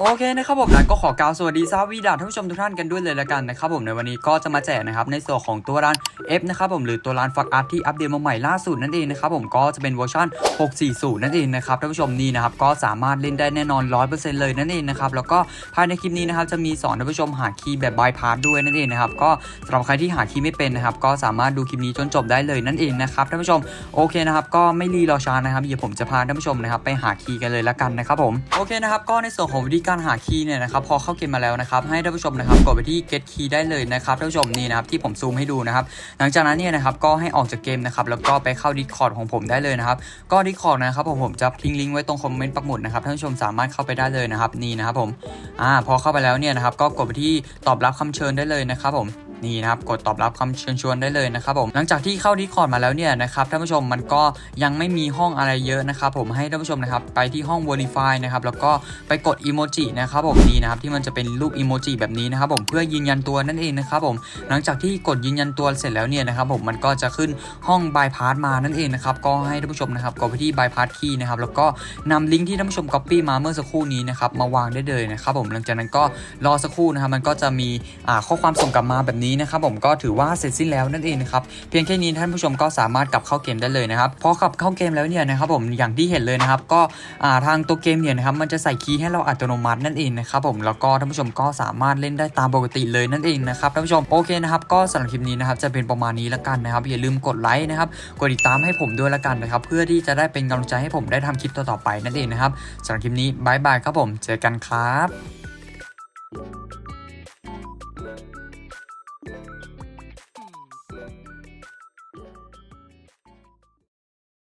โอเคนะครับผมนั้นก็ขอกล่าวสวัสดีซาวีดาท่านผู้ชมทุกท่านกันด้วยเลยละกันนะครับผมในวันนี้ก็จะมาแจกนะครับในส่วนของตัวร้าน F นะครับผมหรือตัวร้านฟักอาร์ตที่อัปเดตมาใหม่ล่าสุดนั่นเองนะครับผมก็จะเป็นเวอร์ชัน640 นั่นเองนะครับท่านผู้ชมนี่นะครับก็สามารถเล่นได้แน่นอน 100%เลยนั่นเองนะครับแล้วก็ภายในคลิปนี้นะครับจะมีสอนท่านผู้ชมหาคีย์แบบบายพาสด้วยนั่นเองนะครับก็สำหรับใครที่หาคีย์ไม่เป็นนะครับก็สามารถดูคลิปนี้จนจบได้เลยนั่นเองนะครับท่านผู้ชมโอเคนะครับก็ไม่รีรอช้านะครับเดี๋ยวผมจะพาท่านผู้ชมนะครับไปหาคีย์กันเลยละกันนะครับผมโอเคนะครับก็ในส่วนของวิธีการหาคีย์เนี่ยนะครับพอเข้าเกมมาแล้วนะครับให้ท่านผู้ชมนะครับกดไปที่ get key ได้เลยนะครับท่านผู้ชมนี่นะครับที่ผมซูมให้ดูนะครับหลังจากนั้นเนี่ยนะครับก็ให้ออกจากเกมนะครับแล้วก็ไปเข้า Discord ของผมได้เลยนะครับก็ Discord นะครับผมผมจะทิ้งลิงก์ไว้ตรงคอมเมนต์ปักหมุดนะครับท่านผู้ชมสามารถเข้าไปได้เลยนะครับนี่นะครับผมอ่าพอเข้าไปแล้วเนี่ยนะครับก็กดไปที่ตอบรับคำเชิญได้เลยนะครับผม นี่นะครับกดตอบรับคำเชิญชวนได้เลยนะครับผมหลังจากที่เข้า Discord มาแล้วเนี่ยนะครับท่านผู้ชมมันก็ยังไม่มีห้องอะไรเยอะนะครับผมให้ท่านผู้ชมนะครับไปที่ห้อง Verify นะครับแล้วก็ไปกดอีโมจินะครับผมนี่นะครับที่มันจะเป็นรูปอีโมจิแบบนี้นะครับผมเพื่อยืนยันตัวนั่นเองนะครับผมหลังจากที่กดยืนยันตัวเสร็จแล้วเนี่ยนะครับผมมันก็จะขึ้นห้อง Bypass มานั่นเองนะครับก็ให้ท่านผู้ชมนะครับกดไปที่ Bypass Key นะครับแล้วก็นำลิงก์ที่ท่านผู้ชม Copy มาเมื่อสักครู่นี้นะครับมาวางได้เลยนะครับผมหลังจากนั้นก็รอสักครู่นะครับมันก็จะมีข้อความส่งกลับมาแบบนี้นี้นะครับผมก็ถือว่าเสร็จสิ้นแล้วนั่นเองนะครับเพียงแค่นี้ท่านผู้ชมก็สามารถกลับเข้าเกมได้เลยนะครับพอกลับเข้าเกมแล้วเนี่ยนะครับผมอย่างที่เห็นเลยนะครับก็ทางตัวเกมเนี่ยนะครับมันจะใส่คีย์ให้เราอัตโนมัตินั่นเองนะครับผมแล้วก็ท่านผู้ชมก็สามารถเล่นได้ตามปกติเลยนั่นเองนะครับท่านผู้ชมโอเคนะครับก็สำหรับคลิปนี้นะครับจะเป็นประมาณนี้ละกันนะครับอย่าลืมกดไลค์นะครับกดติดตามให้ผมด้วยละกันนะครับเพื่อที่จะได้เป็นกำลังใจให้ผมได้ทำคลิปต่อๆไปนั่นเองนะครับสำหรับคลิปนี้บายบายครับผมเจอกันครับ Thank you.